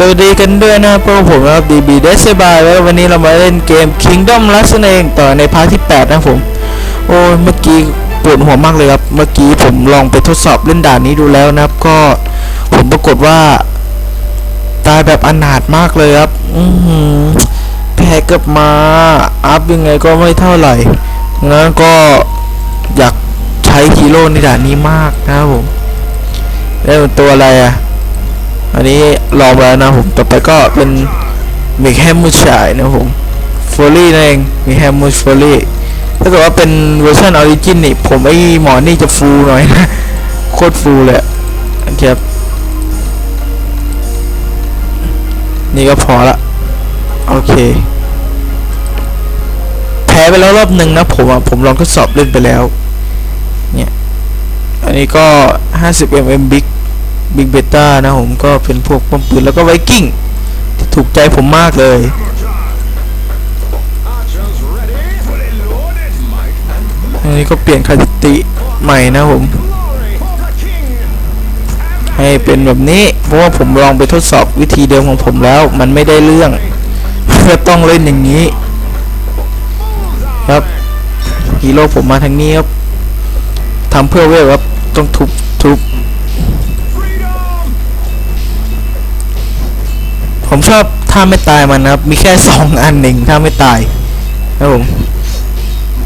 สวัสดีกันด้วยนะพวกผมนะครับ DB d e s b y แล้ววันนี้เรามาเล่นเกม Kingdom Last นั่นเองต่อในพาร์ทที่ 8 นะผม โอ้เมื่อกี้ปวดหัวมากเลยครับ เมื่อกี้ผมลองไปทดสอบเล่นด่านนี้ดูแล้วนะครับ ก็ผมปรากฏว่า ตายแบบอนาถมากเลยครับ อืแพ้กลับมา อัพยังไงก็ไม่เท่าไหร่ งั้นก็อยากใช้ฮีโร่ในด่านนี้มากนะครับผมแล้วเป็นตัวอะไรอะ อันนี้ลองไปแล้วนะผมต่อไปก็เป็นมิกแฮมมูชายนะผมฟอรี่นั่นเองมิกแฮมมูชฟอรี่ถ้าเกิดว่าเป็นเวอร์ชันออริจินนี่ผมไอ้หมอนี่จะฟูหน่อยนะโคตรฟูเลยโอเคครับนี่ก็พอละโอเค แพ้ไปแล้วรอบหนึ่งนะผมอะ ผมลองทดสอบเล่นไปแล้ว เนี่ย อันนี้ก็ 50 mm big บิ๊กเบต้านะผมก็เป็นพวกป้อมปืนแล้วก็ไวกิ้งที่ถูกใจผมมากเลยอันนี้ก็เปลี่ยนคติติใหม่นะผม ให้เป็นแบบนี้ เพราะว่าผมลองไปทดสอบวิธีเดิมของผมแล้ว มันไม่ได้เรื่องก็ต้องเล่นอย่างนี้ ครับฮีโร่ผมมาทางนี้ครับทำเพื่อเวลครับต้องทุบ ผมชอบท่าไม่ตายมันนะครับ มีแค่สองอันหนึ่งท่าไม่ตายครับผม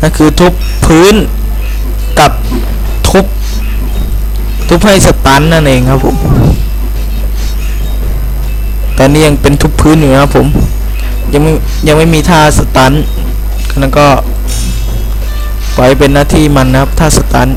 นั่นคือทุบพื้นกับทุบทุบให้สตันนั่นเองครับผม ตอนนี้ยังเป็นทุบพื้นอยู่นะครับผม ยังไม่ยังไม่มีท่าสตันนั้นก็ปล่อยเป็นหน้าที่มันนะครับ ท่าสตัน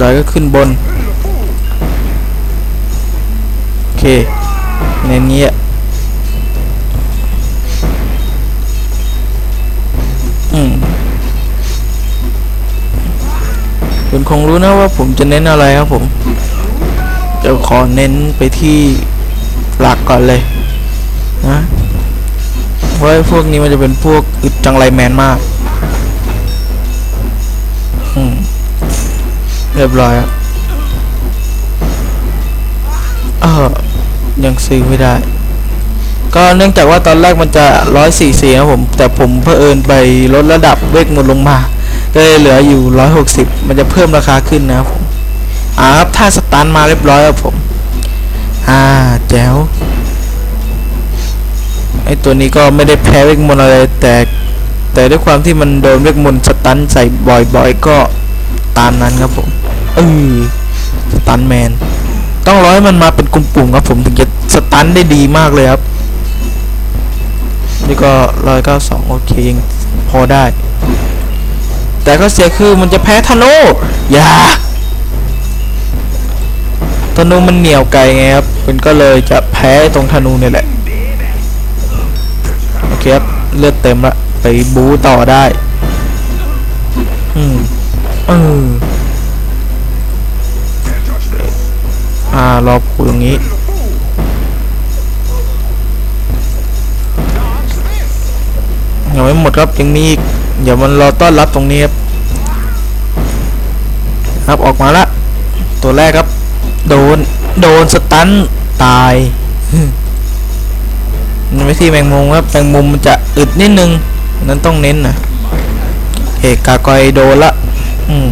ดอยก็ขึ้นบน เคในนี้อะอืมคุณคงรู้นะว่าผมจะเน้นอะไรครับผม จะขอเน้นไปที่หลักก่อนเลยนะเพราะไอ้พวกนี้มันจะเป็นพวกอึดจังไรแมนมากอืมเรียบร้อยครับเออ ยังซื้อไม่ได้ ก็เนื่องจากว่าตอนแรกมันจะร้อยสี่สี่นะผม แต่ผมเพิ่นไปลดระดับเวกมนต์ลงมาก็เลยเหลืออยู่ร้อยหกสิบมันจะเพิ่มราคาขึ้นนะครับผมอ่าครับถ้าสตาร์ทมาเรียบร้อยครับผม อ่าแจ๋วไอตัวนี้ก็ไม่ได้แพ้เวกมนอะไรแต่แต่ด้วยความที่มันโดนเวกมนต์สตันใส่บ่อยๆก็ตามนั้นครับผมเออสตันแมน ต้องร้อยมันมาเป็นกลุ่มๆครับผมถึงจะสตันได้ดีมากเลยครับ นี่ก็ร้อยเก้าสองโอเคยังพอได้ แต่ก็เสียคือมันจะแพ้ธนูอย่าธนูมันเหนียวไกลไงครับมันก็เลยจะแพ้ตรงธนูเนี่ยแหละโอเคครับเลือดเต็มละไปบูต่อได้ อืมเออ อ่ารอผูตรงนี้ยังไม่หมดครับยังมีอีกเดี๋ยวมันรอต้อนรับตรงนี้ครับครับออกมาละตัวแรกครับ โดนโดนสตันตายมันไม่ที่แมงมุมครับแมงมุมมันจะอึดนิดนึงนั้นต้องเน้นนะเอกกากอยโดนละ อืม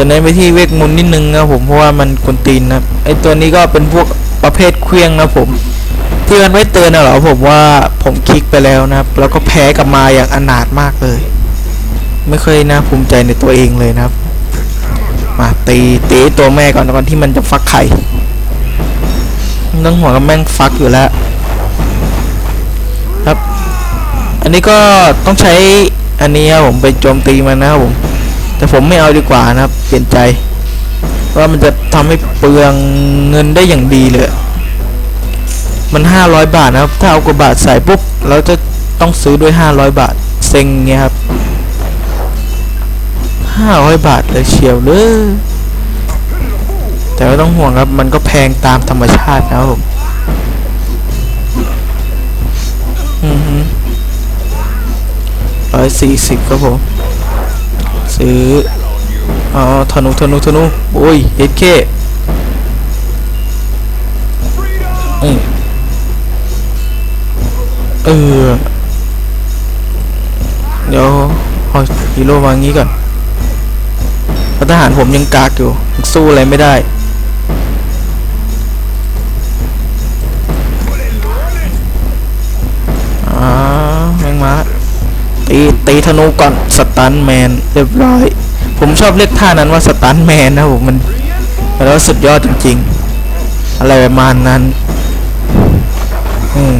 จะเน้นไปที่เวทมนต์นิดนึงนะผมเพราะว่ามันกวนตีนนะไอตัวนี้ก็เป็นพวกประเภทเครื่องนะผมที่มันไม่เตือนนะเหรอผมว่าผมคลิกไปแล้วนะครับ แล้วก็แพ้กลับมาอย่างอนาถมากเลย ไม่เคยน่าภูมิใจในตัวเองเลยนะครับ มาตีตีตัวแม่ก่อนก่อนที่มันจะฟักไข่ต้องห่วกับแม่งฟักอยู่แล้วครับ อันนี้ก็ต้องใช้อันนี้ครับผมไปโจมตีมันนะครับผม แต่ผมไม่เอาดีกว่านะครับ เปลี่ยนใจเพราะว่ามันจะทำให้เปลืองเงินได้อย่างดีเลย มัน 500 บาทนะครับ ถ้าเอากว่าบาทใส่ปุ๊บเราจะต้องซื้อด้วย 500 บาท เซ็งเงี้ยครับ 500 บาทเลยเชียวเลยแต่ไม่ต้องห่วงครับ มันก็แพงตามธรรมชาตินะครับผมอือฮึร้อยสี่สิบครับผม ซื้ออ๋อธนูธนูธนูโอ้ยเฮดเคเออเออเดี๋ยวเอฮีโร่วางงี้ก่อนทหารผมยังกากอยู่สู้อะไรไม่ได้ ตีตีธนูก่อนสตันแมนเรียบร้อย ผมชอบเรียกท่านั้นว่าสตันแมนนะผมมันแล้วสุดยอดจริงๆ อะไรประมาณนั้น อืม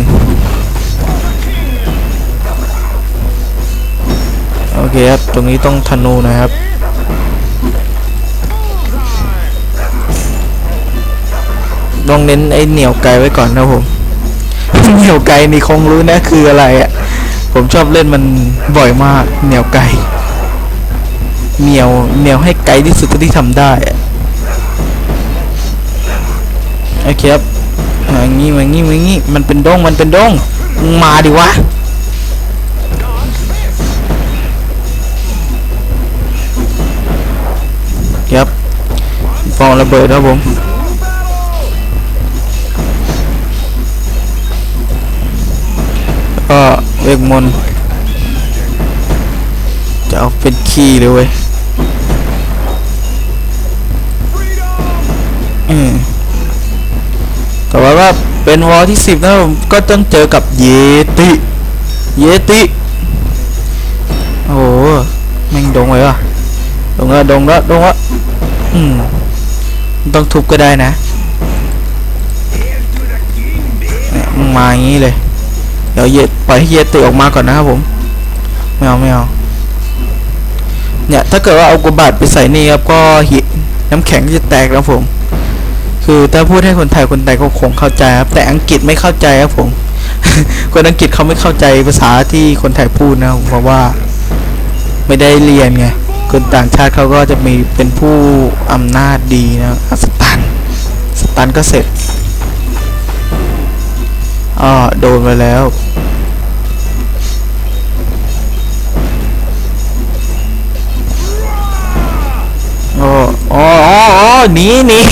โอเคครับ ตรงนี้ต้องธนูนะครับต้องเน้นไอ้เหนียวไกลไว้ก่อนนะผม เหนียวไกลนี่คงรู้นะคืออะไรอะ่ะ ผมชอบเล่นมันบ่อยมากเหนียวไกลเหนียวเหนียวให้ไกลที่สุดที่ทำได้อะโอเคครับมางี้มางี้มางี้มันเป็นดงมันเป็นดงมาดิวะครับฟองระเบิดครับผม เวกมนจะเอาเป็นคีย์เลยเว้ยอืมแต่ว่าว่าเป็นวอลที่สิบนะผมก็ต้องเจอกับเยติ เยติ โอ้โหแม่งดงเลยวะดงละดงละดงละอืมต้องทุบก็ได้นะเนี่ยมาอย่างนี้เลย ดี๋ยวเยปล่อยให้เยติออกมาก่อนนะครับผมไม่เอาไม่เอาเนี่ยถ้าเกิดว่าเอากุบาทไปใส่นี่ครับก็หิน้ำแข็งจะแตกครับผม คือถ้าพูดให้คนไทยคนไทยก็คงเข้าใจครับ แต่อังกฤษไม่เข้าใจครับผม คนอังกฤษเขาไม่เข้าใจภาษาที่คนไทยพูดนะเพราะว่าไม่ได้เรียนไงคนต่างชาติเขาก็จะมีเป็นผู้อำนาจดีนะสตันสตันก็เสร็จ อ๋อโดนไปแล้ว โอ้อ๋ออ๋ออ๋อหนีหนี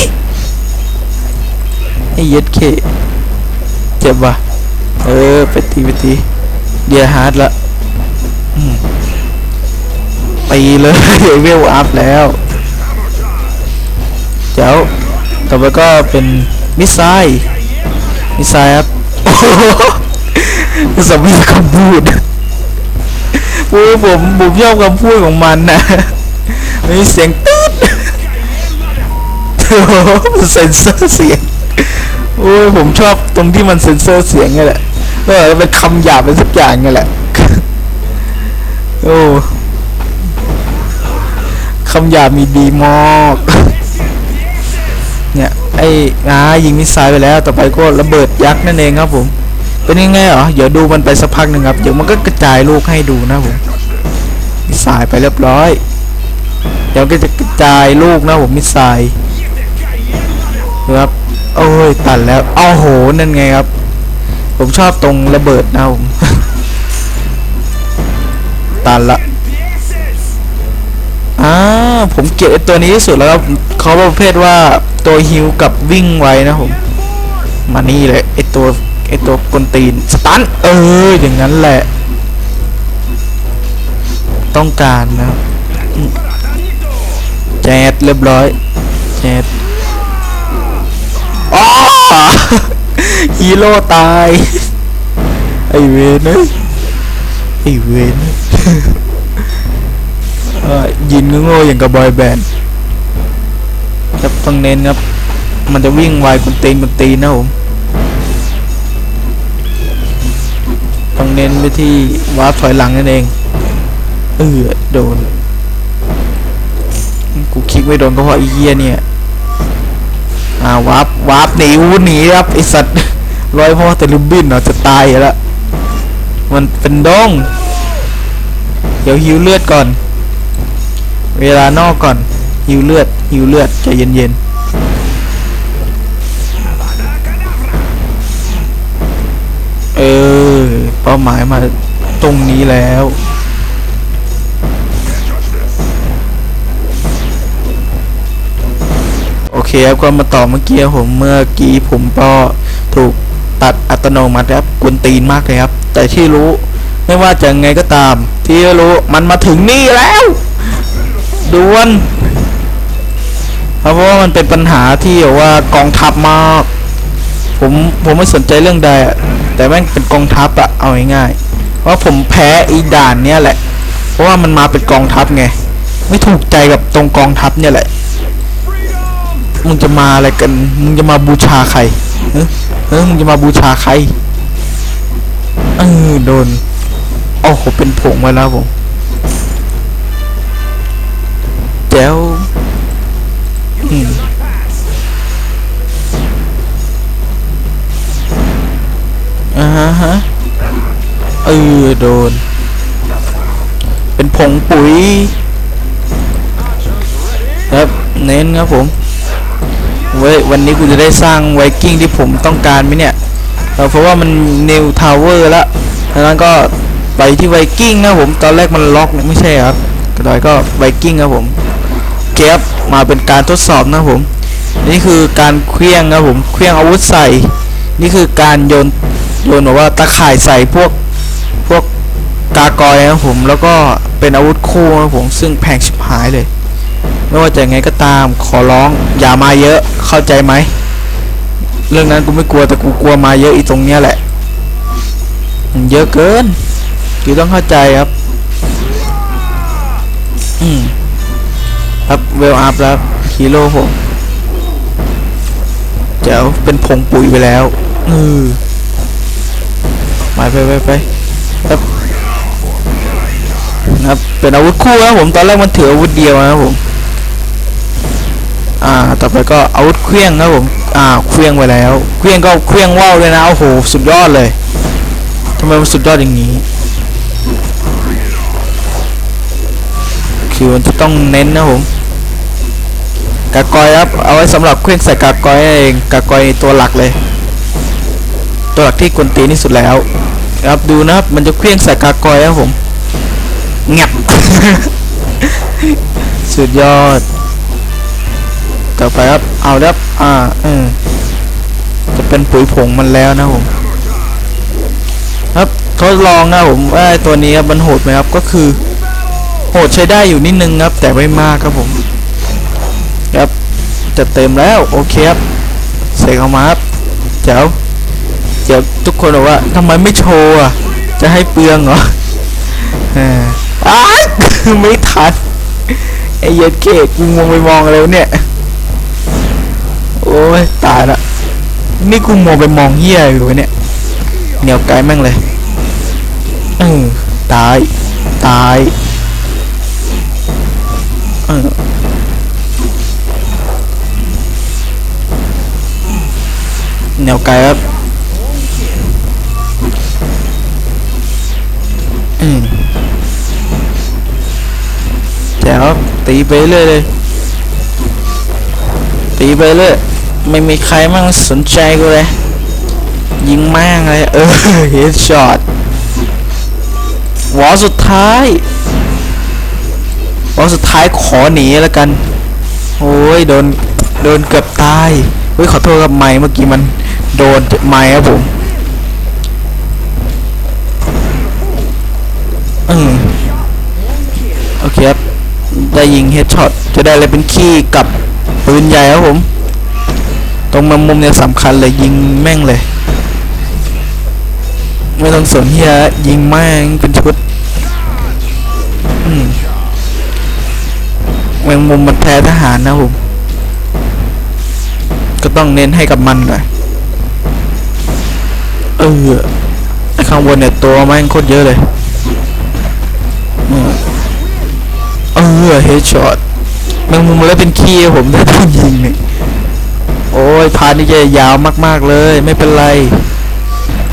ไอ้ย็ดเคเจ็บว่ะ เออ ไปตีไปตีเดียฮาร์ดละตีเลยเวลอัพแล้ว เจ้า ต่อไปก็เป็นมิสไซมิสไซครับ โอ้โหสมมติคำพูดโอ้ผมผมชอบคำพูดของมันนะมีเสียงตืดโอ้เซนเซอร์เสียงโอ้ยผมชอบตรงที่มันเซนเซอร์เสียงนี่แหละก็เป็นคำหยาบเป็นสักอย่างนี่แหละโอ้คำหยาบมีดีมาก ไอ้อายิงมิสไซล์ไปแล้ว ต่อไปก็ระเบิดยักษ์นั่นเองครับผม เป็นยังไงเหรอ เดี๋ยวดูมันไปสักพักหนึ่งครับ เดี๋ยวมันก็กระจายลูกให้ดูนะผม มิสไซล์ไปเรียบร้อย เดี๋ยวก็จะกระจายลูกนะผมมิสไซล์ครับ โอ้ยตันแล้วเอาโหนั่นไงครับ ผมชอบตรงระเบิดนะผม ตันละอ่า ผมเกลียดไอตัวนี้ที่สุดแล้วครับเขาประเภทว่าตัวฮิวกับวิ่งไวนะผมมานี่เลยไอตัวไอตัวกลตีนสตันเอออย่างนั้นแหละ ต้องการนะแจดเรียบร้อยแจดอ๋อฮีโร่ตายไอเวนไอเวน ยินโง่ๆอย่างกับบอยแบนด์ครับต้องเน้นครับ มันจะวิ่งไวกุนตีนกุนตีนนะผมต้องเน้นไปที่วาร์ปถอยหลังนั่นเอง เออโดน กูคลิกไม่โดนก็เพราะไอ้เหี้ยเนี่ย อ่าวาร์ปวาร์ปหนีวูหนีครับไอสัตว์ร้อยพ่อแต่ลิมบินเนาะจะตายแล้ว มันเป็นดง เดี๋ยวหิวเลือดก่อน เวลานอกก่อนหิวเลือดหิวเลือดใจเย็นๆเออ เป้าหมายมาตรงนี้แล้ว โอเคครับก็มาต่อเมื่อกี้ผมเมื่อกี้ผมก็ถูกตัดอัตโนมัติครับกวนตีนมากเลยครับ แต่ที่รู้ไม่ว่าจะไงก็ตาม ที่รู้มันมาถึงนี่แล้ว ด่วนเพราะว่ามันเป็นปัญหาที่แบบว่ากองทัพมาก ผมผมไม่สนใจเรื่องใดอะแต่แม่งเป็นกองทัพอะเอาง่ายๆเพราะผมแพ้อีด่านเนี้ยแหละ เพราะว่ามันมาเป็นกองทัพไงไม่ถูกใจกับตรงกองทัพเนี่ยแหละมึงจะมาอะไรกัน มึงจะมาบูชาใครเฮ้ยเฮ้ยมึงจะมาบูชาใคร เออโดน โอ้โห เป็นผงไว้แล้วผม จ๋วอืมอ่าฮะฮะเออโดน เป็นผงปุ๋ยครับเน้นครับผมเว้ยวันนี้กูจะได้สร้างไวกิ้งที่ผมต้องการไหมเนี่ยเออเพราะว่ามันนิวทาวเวอร์แล้วดังนั้นก็ไปที่ไวกิ้งนะผม ตอนแรกมันล็อกเนี่ยไม่ใช่ครับกระดอยก็ไวกิ้งครับผม เก็บมาเป็นการทดสอบนะผม นี่คือการเคลี้ยงครับผมเคลี้ยงอาวุธใส่ นี่คือการโยนโยนแบบว่าตะข่ายใส่พวกพวกกากอยนะผมแล้วก็เป็นอาวุธคู่นะผมซึ่งแพงชิบหายเลย ไม่ว่าจะไงก็ตามขอร้องอย่ามาเยอะเข้าใจไหมเรื่องนั้นกูไม่กลัวแต่กูกลัวมาเยอะอีตรงเนี้ยแหละมันเยอะเกินคือต้องเข้าใจครับ อืม ครับเวลอัพแล้วฮีโร่ผมเจ๋วเป็นผงปุ๋ยไปแล้วอือไปไปไปไปครับนะครับเป็นอาวุธคู่นะผมตอนแรกมันถืออาวุธเดียวนะผมอ่าต่อไปก็อาวุธเครื่องครับผมอ่าเครื่องไปแล้วเครื่องก็เครื่องว่าวเลยนะโอ้โหสุดยอดเลยทำไมมันสุดยอดอย่างนี้คือมันจะต้องเน้นนะผม กากอยครับเอาไว้สำหรับเครื่องใส่กากอยเองกากอยตัวหลักเลย ตัวหลักที่กวนตีนที่สุดแล้วครับดูนะครับมันจะเครื่องใส่กากอยครับผมเงียบสุดยอดต่อไปครับเอาแล้วครับอ่าเออจะเป็นปุ๋ยผงมันแล้วนะผมครับทดลองนะผมว่าไอ้ตัวนี้ครับมันโหดไหมครับก็คือโหดใช้ได้อยู่นิดนึงครับแต่ไม่มากครับผม จะเต็มแล้วโอเคครับเสกออกมาครับเจ๋วเจ๋วทุกคนบอกว่าทำไมไม่โชว์อะจะให้เปลืองเหรออออ้าไม่ทันไอ้เย็ดเคกูงงไปมองอะไรวเนี่ยโอ้ยตายละนี่กูมองไปมองเหี้ยอยู่เนี่ยเหนียวไกลแม่งเลยเออตาย ตายเออ เหนียวไกลครับอืมแจ๋วตีไปเรื่อยเลย ตีไปเลย ไม่มีใครมั่งสนใจกูเลย ยิงแม่งเลย เออเฮดช็อตวอลสุดท้ายวอลสุดท้ายขอหนีแล้วกัน โอ้ยโดน โดนเกือบตายเฮ้ยขอโทษครับไม้เมื่อกี้มัน โดนไม้ครับผมอืมโอเคครับ ได้ยิงเฮดช็อตจะได้อะไรเป็นขี้กับปืนใหญ่ครับผม ตรงมุมเนี่ยสำคัญเลยยิงแม่งเลย ไม่ต้องสนเฮียยิงแม่งเป็นชุดอืมแมงมุมมันแพ้ทหารนะผม ก็ต้องเน้นให้กับมันหน่อย อออข้างบนเนี่ยตัวแม่งโคตรเยอะเลยเออเฮดช็อตแมงมุมแล้วเป็นขี้ผมถ้าต้องยิงเนี่ยโอ้ยพาร์ทนี่จะยาวมากๆเลยไม่เป็นไร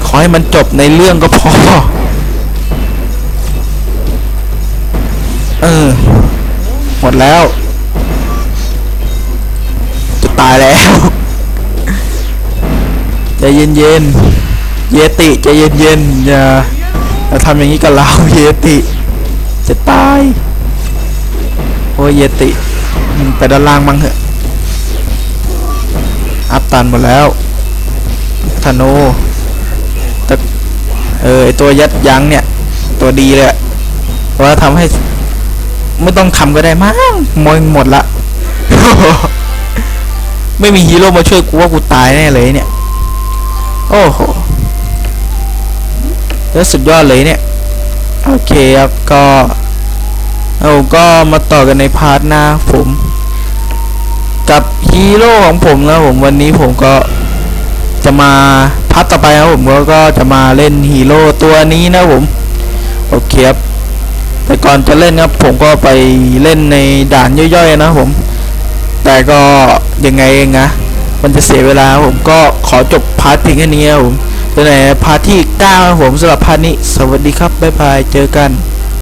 ขอให้มันจบในเรื่องก็พอ เออ หมดแล้ว จะตายแล้วใจเย็นๆ เยติใจเย็นๆอย่าอย่าทำอย่างนี้กับเราเยติจะตายโอ้ยเยติมึงไปด้านล่างมั้งเหอะอัพตันหมดแล้วธนูต่เออตัวยัดยั้งเนี่ย ตัวดีเลยเพราะว่าทำให้ไม่ต้องทำก็ได้มั้งมอยหมดละ ไม่มีฮีโร่มาช่วยกูว่ากูตายแน่เลยเนี่ย โอ้โห แล้วสุดยอดเลยเนี่ย โอเคครับ ก็เราก็มาต่อกันในพาร์ทหน้าผม กับฮีโร่ของผมนะผมวันนี้ผมก็จะมาพาร์ทต่อไปนะผมก็ก็จะมาเล่นฮีโร่ตัวนี้นะผม โอเคครับแต่ก่อนจะเล่นครับผมก็ไปเล่นในด่านย่อยๆนะผม แต่ก็ยังไงเองนะมันจะเสียเวลาผมก็ขอจบพาร์ทเพียงแค่นี้ครับผม จะไหนพาที่9ครับผมสำหรับพานี้ สวัสดีครับ บ๊ายบาย เจอกัน